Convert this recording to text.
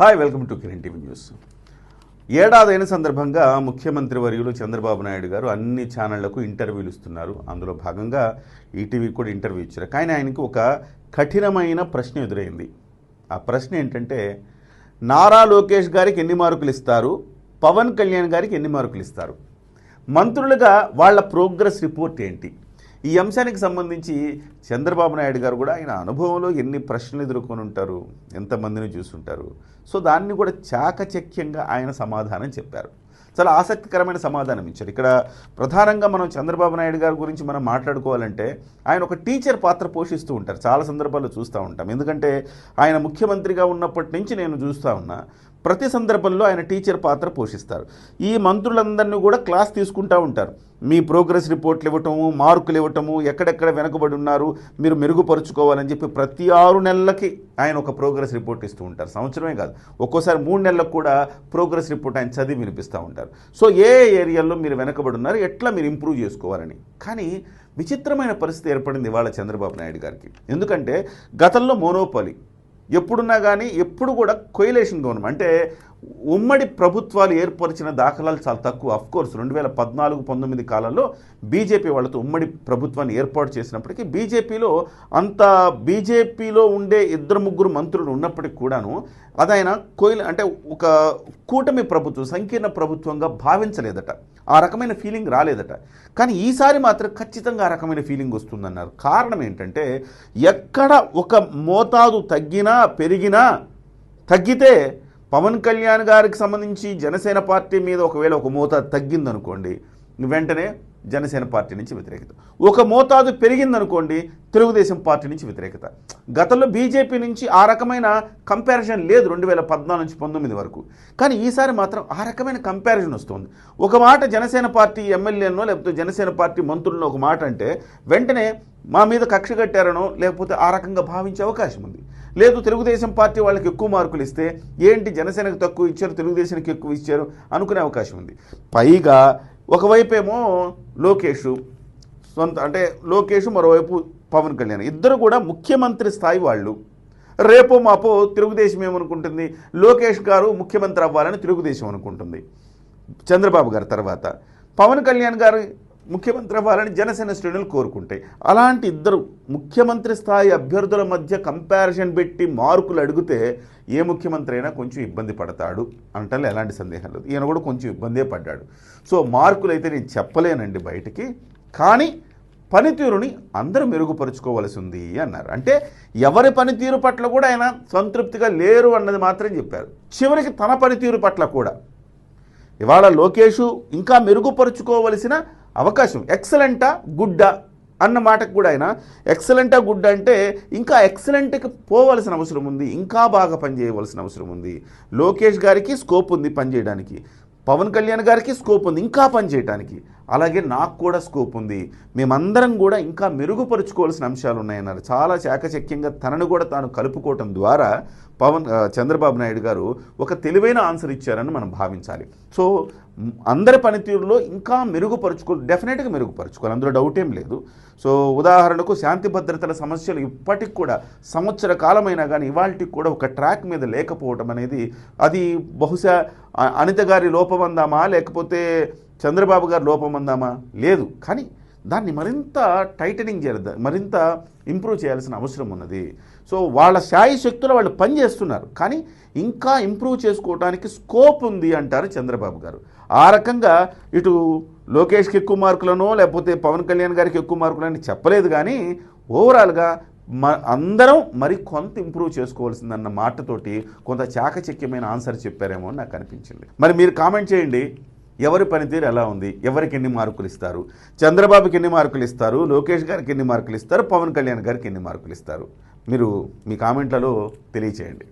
Hi welcome to Kiran TV news. ఏడాదైన సందర్భంగా ముఖ్యమంత్రి వర్యులు చంద్రబాబు నాయుడు గారు అన్ని ఛానళ్ళకు ఇంటర్వ్యూలు ఇస్తున్నారు. అందులో భాగంగా ఈటీవీ కూడా ఇంటర్వ్యూ ఇచ్చారు. కానీ ఆయనకు ఒక కఠినమైన ప్రశ్న ఎదురైంది. ఆ ప్రశ్న ఏంటంటే నారా లోకేష్ గారికి ఎన్ని మార్కులు ఇస్తారు? పవన్ కళ్యాణ్ గారికి ఎన్ని మార్కులు ఇస్తారు? మంత్రులుగా వాళ్ళ ప్రోగ్రెస్ రిపోర్ట్ ఏంటి? ఈ అంశానికి సంబంధించి చంద్రబాబు నాయుడు గారు కూడా ఆయన అనుభవంలో ఎన్ని ప్రశ్నలు ఎదుర్కొని ఉంటారు ఎంతమందిని చూస్తుంటారు సో దాన్ని కూడా చాకచక్యంగా ఆయన సమాధానం చెప్పారు. చాలా ఆసక్తికరమైన సమాధానం ఇచ్చారు. ఇక్కడ ప్రధానంగా మనం చంద్రబాబు నాయుడు గారి గురించి మనం మాట్లాడుకోవాలంటే ఆయన ఒక టీచర్ పాత్ర పోషిస్తూ ఉంటారు. చాలా సందర్భాల్లో చూస్తూ ఉంటాం. ఎందుకంటే ఆయన ముఖ్యమంత్రిగా ఉన్నప్పటి నుంచి నేను చూస్తూ ఉన్నా ప్రతి సందర్భంలో ఆయన టీచర్ పాత్ర పోషిస్తారు. ఈ మంత్రులందరినీ కూడా క్లాస్ తీసుకుంటూ ఉంటారు. మీ ప్రోగ్రెస్ రిపోర్ట్లు ఇవ్వటము మార్కులు ఇవ్వటము ఎక్కడెక్కడ వెనకబడి ఉన్నారు మీరు మెరుగుపరుచుకోవాలని చెప్పి ప్రతి ఆరు నెలలకి ఆయన ఒక ప్రోగ్రెస్ రిపోర్ట్ ఇస్తూ ఉంటారు. సంవత్సరమే కాదు ఒక్కోసారి మూడు నెలలకు కూడా ప్రోగ్రెస్ రిపోర్ట్ ఆయన చదివి వినిపిస్తూ ఉంటారు. సో ఏ ఏరియాల్లో మీరు వెనకబడి ఉన్నారు ఎట్లా మీరు ఇంప్రూవ్ చేసుకోవాలని. కానీ విచిత్రమైన పరిస్థితి ఏర్పడింది ఇవాళ చంద్రబాబు నాయుడు గారికి. ఎందుకంటే గతంలో మోనోపాలి ఎప్పుడున్నా కానీ ఎప్పుడు కూడా కొయిలేషన్ గవర్నమెంట్. అంటే ఉమ్మడి ప్రభుత్వాలు ఏర్పరిచిన దాఖలాలు చాలా తక్కువ. అఫ్ కోర్స్ రెండు వేల పద్నాలుగు పంతొమ్మిది కాలంలో బీజేపీ వాళ్ళతో ఉమ్మడి ప్రభుత్వాన్ని ఏర్పాటు చేసినప్పటికీ బీజేపీలో అంత బీజేపీలో ఉండే ఇద్దరు ముగ్గురు మంత్రులు ఉన్నప్పటికీ కూడాను అదైన కోయిల అంటే ఒక కూటమి ప్రభుత్వం సంకీర్ణ ప్రభుత్వంగా భావించలేదట. ఆ రకమైన ఫీలింగ్ రాలేదట. కానీ ఈసారి మాత్రం ఖచ్చితంగా ఆ రకమైన ఫీలింగ్ వస్తుందన్నారు. కారణం ఏంటంటే ఎక్కడ ఒక మోతాదు తగ్గినా పెరిగినా తగ్గితే పవన్ కళ్యాణ్ గారికి సంబంధించి జనసేన పార్టీ మీద ఒకవేళ ఒక మోతాదు తగ్గిందనుకోండి వెంటనే జనసేన పార్టీ నుంచి వ్యతిరేకత. ఒక మోతాదు పెరిగిందనుకోండి తెలుగుదేశం పార్టీ నుంచి వ్యతిరేకత. గతంలో బీజేపీ నుంచి ఆ రకమైన కంపారిజన్ లేదు రెండు వేల పద్నాలుగు నుంచి పంతొమ్మిది వరకు. కానీ ఈసారి మాత్రం ఆ రకమైన కంపారిజన్ వస్తుంది. ఒక మాట జనసేన పార్టీ ఎమ్మెల్యేనో లేకపోతే జనసేన పార్టీ మంత్రులను ఒక మాట అంటే వెంటనే మా మీద కక్ష కట్టారనో లేకపోతే ఆ రకంగా భావించే అవకాశం ఉంది. లేదు తెలుగుదేశం పార్టీ వాళ్ళకి ఎక్కువ మార్కులు ఇస్తే ఏంటి జనసేనకు తక్కువ ఇచ్చారు తెలుగుదేశానికి ఎక్కువ ఇచ్చారు అనుకునే అవకాశం ఉంది. పైగా ఒకవైపేమో లోకేష్ సొంత అంటే లోకేష్ మరోవైపు పవన్ కళ్యాణ్. ఇద్దరు కూడా ముఖ్యమంత్రి స్థాయి వాళ్ళు. రేపో మాపో తెలుగుదేశం ఏమనుకుంటుంది? లోకేష్ గారు ముఖ్యమంత్రి అవ్వాలని తెలుగుదేశం అనుకుంటుంది. చంద్రబాబు గారి తర్వాత. పవన్ కళ్యాణ్ గారు ముఖ్యమంత్రి అవ్వాలని జనసేన శ్రేణులు కోరుకుంటాయి. అలాంటి ఇద్దరు ముఖ్యమంత్రి స్థాయి అభ్యర్థుల మధ్య కంపారిజన్ పెట్టి మార్కులు అడిగితే ఏ ముఖ్యమంత్రి అయినా కొంచెం ఇబ్బంది పడతాడు అంటే ఎలాంటి సందేహం లేదు. ఈయన కూడా కొంచెం ఇబ్బందే పడ్డాడు. సో మార్కులు అయితే నేను చెప్పలేనండి బయటికి. కానీ పనితీరుని అందరూ మెరుగుపరుచుకోవలసి ఉంది అన్నారు. అంటే ఎవరి పనితీరు పట్ల కూడా ఆయన సంతృప్తిగా లేరు అన్నది మాత్రం చెప్పారు. చివరికి తన పనితీరు పట్ల కూడా. ఇవాళ లోకేషు ఇంకా మెరుగుపరుచుకోవలసిన అవకాశం. ఎక్సలెంటా గుడ్డా అన్న మాటకు కూడా ఆయన ఎక్సలెంటా గుడ్ అంటే ఇంకా ఎక్సలెంట్కి పోవలసిన అవసరం ఉంది ఇంకా బాగా పనిచేయవలసిన అవసరం ఉంది. లోకేష్ గారికి స్కోప్ ఉంది పనిచేయడానికి. పవన్ కళ్యాణ్ గారికి స్కోప్ ఉంది ఇంకా పనిచేయడానికి అలాగే నాకు కూడా స్కోప్ ఉంది. మేమందరం కూడా ఇంకా మెరుగుపరుచుకోవాల్సిన అంశాలు ఉన్నాయన్నారు చాలా చాకచక్యంగా తనను కూడా తాను కలుపుకోవటం ద్వారా పవన్ చంద్రబాబు నాయుడు గారు ఒక తెలివైన ఆన్సర్ ఇచ్చారని మనం భావించాలి. సో అందరి పనితీరులో ఇంకా మెరుగుపరుచుకో డెఫినెట్గా మెరుగుపరుచుకోవాలి. అందులో డౌట్ ఏం లేదు. సో ఉదాహరణకు శాంతి భద్రతల సమస్యలు ఇప్పటికి కూడా సంవత్సర కాలమైనా కానీ ఇవాళకి కూడా ఒక ట్రాక్ మీద లేకపోవటం అనేది అది బహుశా అనిత గారి లోపమందామా లేకపోతే చంద్రబాబు గారు లోపం అందామా లేదు. కానీ దాన్ని మరింత టైటనింగ్ చేయాలి. మరింత ఇంప్రూవ్ చేయాల్సిన అవసరం ఉన్నది. సో వాళ్ళ శాయి శక్తులు వాళ్ళు పనిచేస్తున్నారు కానీ ఇంకా ఇంప్రూవ్ చేసుకోవడానికి స్కోప్ ఉంది అంటారు చంద్రబాబు గారు. ఆ రకంగా ఇటు లోకేష్కి ఎక్కువ మార్కులనో లేకపోతే పవన్ కళ్యాణ్ గారికి ఎక్కువ మార్కులని చెప్పలేదు కానీ ఓవరాల్గా మ అందరం మరి కొంత ఇంప్రూవ్ చేసుకోవాల్సిందన్న మాటతోటి కొంత చాకచక్యమైన ఆన్సర్ చెప్పారేమో అని నాకు అనిపించింది. మరి మీరు కామెంట్ చేయండి. ఎవరి పనితీరు ఎలా ఉంది? ఎవరికి ఎన్ని మార్కులు ఇస్తారు? చంద్రబాబుకి ఎన్ని మార్కులు ఇస్తారు? లోకేష్ గారికి ఎన్ని మార్కులు ఇస్తారు? పవన్ కళ్యాణ్ గారికి ఎన్ని మార్కులు ఇస్తారు? మీరు మీ కామెంట్లలో తెలియచేయండి.